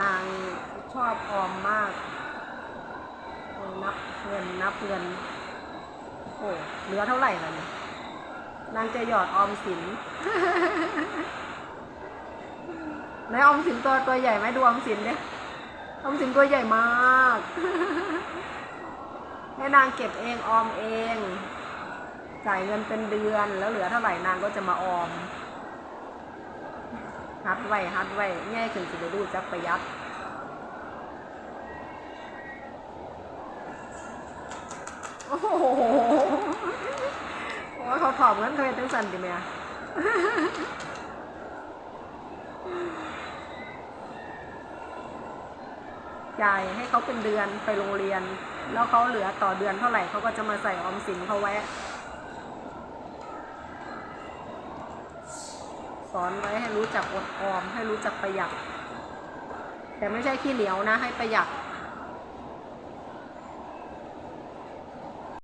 นางชอบออมมาก นับเงินนับเงินโอ้เหลือเท่าไหร่ล่ะเนี่ยนางจะหยอดออมสินไหนออมสินตัวตัวใหญ่ไหมดูออมสินเนี่ยออมสินตัวใหญ่มากให้นางเก็บเองออมเอง จ่ายเงินเป็นเดือนแล้วเหลือเท่าไหร่นางก็จะมาออม ฮัดไว้ฮัดไว้แง่ขึ้นสิไปดูจักประหยัดโอ้โหโอ้ยเขาถอมเงินเขาเป็นตั้งสันดิแม่จ่ายให้เขาเป็นเดือนไปโรงเรียน แล้วเขาเหลือต่อเดือนเท่าไหร่เขาก็จะมาใส่ออมสินเขาไว้ สอนไว้ให้รู้จักอดออม ให้รู้จักประหยัด แต่ไม่ใช่ขี้เหนียวนะให้ประหยัด